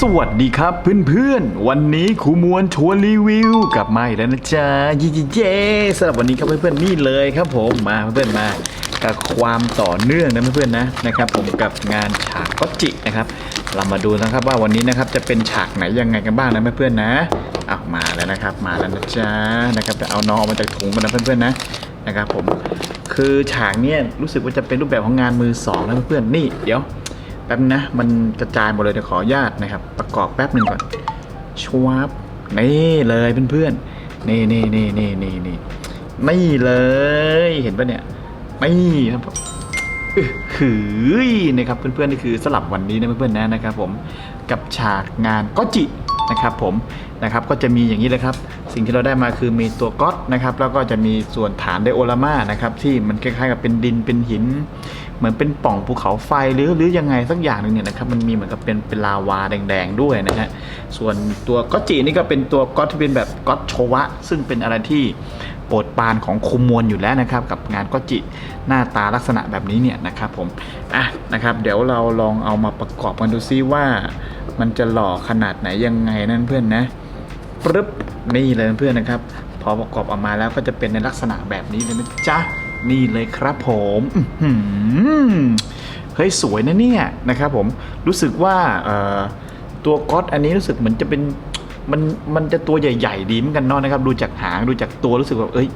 สวัสดีครับเพื่อนๆ วันนี้ครูมวลชวนรีวิวกลับมาอีกแล้วนะจ๊ะเย่เย่สำหรับวันนี้ครับเพื่อนๆนี่เลยครับผมมาเพื่อนๆมากับความต่อเนื่องนะเพื่อนๆนะนะครับ ผมกับงานฉากก็จินะครับ เรามาดูนะครับว่าวันนี้นะครับจะเป็นฉากไหนยังไงกันบ้างนะเพื่อนๆนะเอามาแล้วนะครับมาแล้วนะจ๊ะนะครับแต่เอาน้องออกมาจากถุงกันนะเพื่อนๆนะนะครับผมคือฉากเนี้ยรู้สึกว่าจะเป็นรูปแบบของงานมือสองนะเพื่อนๆนี่เดี๋ยว แป๊บนะ มันกระจายหมดเลยเดี๋ยวขออนุญาตนะครับ ประกอบแป๊บหนึ่งก่อนชวบนี่เลยเพื่อนๆนี่นี่นี่นี่นี่นี่นี่เลยเห็นปะเนี่ยนี่ครับอื้อหือนะครับเพื่อนๆนี่คือสลับวันนี้นะเพื่อนๆนะนะครับ ผมกับฉากงานก็จินะครับ ผมนะครับก็จะมีอย่างนี้เลยครับ สิ่งที่เราได้มาคือมีตัวก๊อตนะครับ แล้วก็จะมีส่วนฐานไดโอรามานะครับ ที่มันคล้ายๆกับเป็นดินเป็นหิน เหมือนเป็นป่องภูเขาไฟหรือหรือยังไงสักอย่างหนึ่งเนี่ยนะครับมันมีเหมือนกับเป็นเป็นลาวาแดงๆด้วยนะฮะส่วนตัวก๊อตจีนี่ก็เป็นตัวก๊อตที่เป็นแบบก๊อตโชวะ ซึ่งเป็นอะไรที่โปรดปานของคุมมวลอยู่แล้วนะครับ กับงานก๊อตจิหน้าตาลักษณะแบบนี้เนี่ยนะครับผมอะนะครับ เดี๋ยวเราลองเอามาประกอบกันดูซิว่า มันจะหล่อขนาดไหนยังไงนั่นเพื่อนนะปึ๊บนี่เลยเพื่อนนะครับ พอประกอบออกมาแล้วก็จะเป็นในลักษณะแบบนี้เลยนะจ๊ะ นี่เลยครับผมเฮ้ยสวยนะเนี่ยนะครับผมรู้สึกว่าตัวก๊อตอันนี้รู้สึกเหมือนจะเป็นมันมันจะตัวใหญ่ ๆ ดีเหมือนกันเนาะนะครับ ดูจากหางดูจากตัวรู้สึกแบบเอ้ย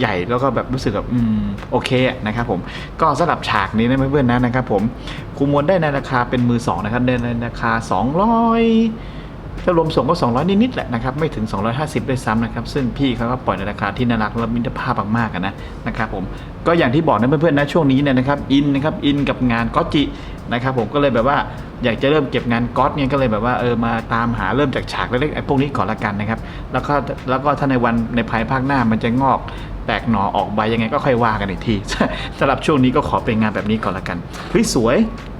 ใหญ่แล้วก็แบบรู้สึกแบบอืมโอเคนะครับผมก็สำหรับฉากนี้นะเพื่อนๆนะนะครับผมคูมวลได้ในราคาเป็นมือสองนะครับได้ในราคา 200 ถ้ารวมส่งก็ 200 นิดๆแหละนะครับไม่ถึง 250ด้วยซ้ำนะครับซึ่งพี่เขาก็ปล่อยในราคาที่น่ารักและมิตรภาพมากๆนะนะครับผมก็อย่างที่บอกนะเพื่อนๆนะช่วงนี้เนี่ยนะครับอินนะครับอินกับงานก็จินะครับผมก็เลยแบบว่าอยากจะเริ่มเก็บงานก๊อตเนี่ยก็เลยแบบว่าเออมาตามหาเริ่มจากฉากเล็กๆไอ้พวกนี้ก่อนละกันนะครับแล้วก็แล้วก็ถ้าในวันในภายภาคหน้ามันจะงอกแตกหน่อออกใบยังไงก็ค่อยว่ากันอีกทีสำหรับช่วงนี้ก็ขอเป็นงานแบบนี้ก่อนละกันเฮ้ยสวย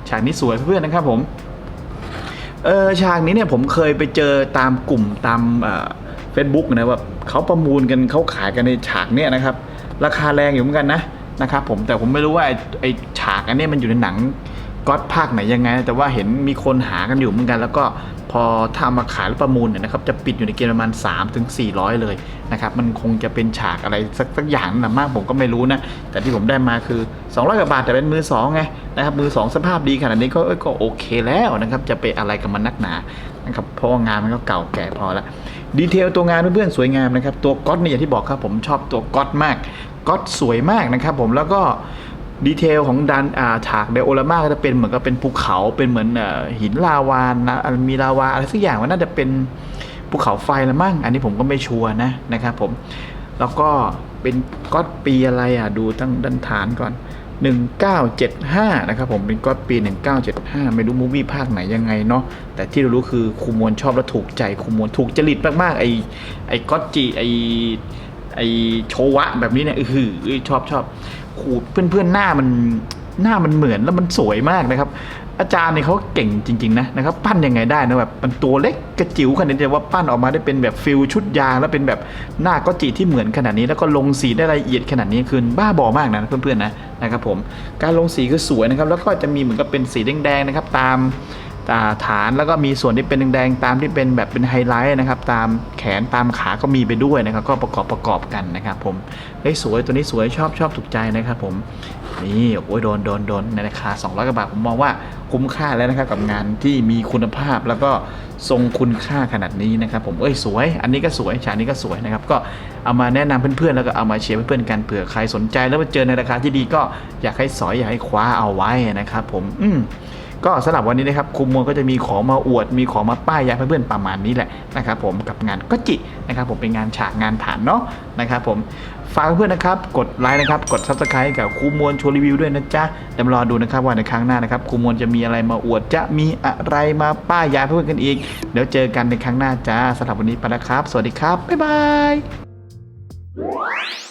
ฉากนี้สวยเพื่อนๆนะครับผม เออฉากนี้เนี่ยผมเคยไปเจอตามกลุ่มตามเฟซบุ๊กนะว่าเขาประมูลกันเขาขายกันในฉากเนี่ยนะครับ ราคาแรงอยู่เหมือนกันนะนะครับผมแต่ผมไม่รู้ว่าไอ้ฉากอันนี้มันอยู่ในหนัง ก๊อตภาคไหนยังไง แต่ว่าเห็นมีคนหากันอยู่เหมือนกัน แล้วก็พอทำมาขายหรือประมูลเนี่ยนะครับจะปิดอยู่ในเกณฑ์ประมาณ 3 ถึง 400 เลยนะครับมันคงจะเป็นฉากอะไรสักสักอย่างนั่นนะมากผมก็ไม่รู้นะ แต่ที่ผมได้มาคือ 200กว่าบาทแต่เป็นมือสองไงนะครับมือสองสภาพดีขนาดนี้ก็ก็โอเคแล้วนะครับจะไปอะไรกับมันนักหนานะครับเพราะว่างานมันก็เก่าแก่พอแล้วดีเทลตัวงานเพื่อนๆสวยงามนะครับตัวก๊อตเนี่ยอย่างที่บอกครับผมชอบตัวก๊อตมากก๊อตสวยมากนะครับผมแล้วก็ ดีเทลของดันอ่าฉากเดโอรามาก็จะเป็นเหมือนกับเป็นภูเขาเป็นเหมือนอหินลาวานะมีลาวาอะไรสักอย่างว่าน่าจะเป็นภูเขาไฟละมั้งอันนี้ผมก็ไม่ชัวร์นะนะครับผมแล้วก็เป็นก๊อตปีอะไรอะดูตั้งด้านฐานก่อน 1975 นะครับผมเป็นก๊อตปี 1975 ไม่รู้มูวี่ภาคไหนยังไงเนาะแต่ที่เรารู้คือครูมวลชอบและถูกใจครูมวลถูกจริตมากๆไอไอก๊อตจีไอ ไอโชวะแบบนี้เนี่ยอือหือชอบชอบขูดเพื่อนๆหน้ามันหน้ามันเหมือนแล้วมันสวยมากนะครับ อาจารย์เนี่ยเขาเก่งจริง ๆ นะนะครับ ปั้นยังไงได้นะแบบมันตัวเล็กกระจิ๋วขนาดนี้ว่าปั้นออกมาได้เป็นแบบฟิลชุดยางแล้วเป็นแบบหน้าก็จีที่เหมือนขนาดนี้ แล้วก็ลงสีได้ละเอียดขนาดนี้คือบ้าบอมากนะเพื่อนๆนะนะครับผมการลงสีคือสวยนะครับ แล้วก็จะมีเหมือนกับเป็นสีแดงๆนะครับ ตาม ฐานแล้วก็มีส่วนที่เป็นแดงๆตามที่เป็นแบบเป็นไฮไลท์นะครับ ตามแขนตามขาก็มีไปด้วยนะครับ ก็ประกอบประกอบกันนะครับ ผมเฮ้ยสวยตัวนี้สวยชอบชอบถูกใจนะครับ ผมนี่โอ้ยโดนโดนโดนในราคา200กว่าบาทผมมองว่าคุ้มค่าแล้วนะครับกับงานที่มีคุณภาพแล้วก็ทรงคุณค่าขนาดนี้นะครับ ผมเอ้ยสวย อันนี้ก็สวยฉากนี้ก็สวยนะครับ ก็เอามาแนะนำเพื่อนๆแล้วก็เอามาเชียร์เพื่อนๆกันเผื่อใครสนใจแล้วมาเจอในราคาที่ดีก็อยากให้สอยอยากให้คว้าเอาไว้นะครับ ผมอืม ก็สำหรับวันนี้นะครับคุมมวลก็จะมีของมาอวด มีของมาป้ายยาเพื่อนๆประมาณนี้แหละนะครับผมกับงานก็จินะครับผมเป็นงานฉากงานฐานเนาะนะครับผมฝากเพื่อนๆนะครับ กดไลค์นะครับ กดซับสไครต์กับคูมวลโชว์รีวิวด้วยนะจ๊ะเดี๋ยวรอดูนะครับว่าในครั้งหน้านะครับคูมวลจะมีอะไรมาอวดจะมีอะไรมาป้ายยาเพื่อนๆกันอีก เดี๋ยวเจอกันในครั้งหน้าจ้าสำหรับวันนี้ไปแล้วครับ สวัสดีครับบ๊ายบาย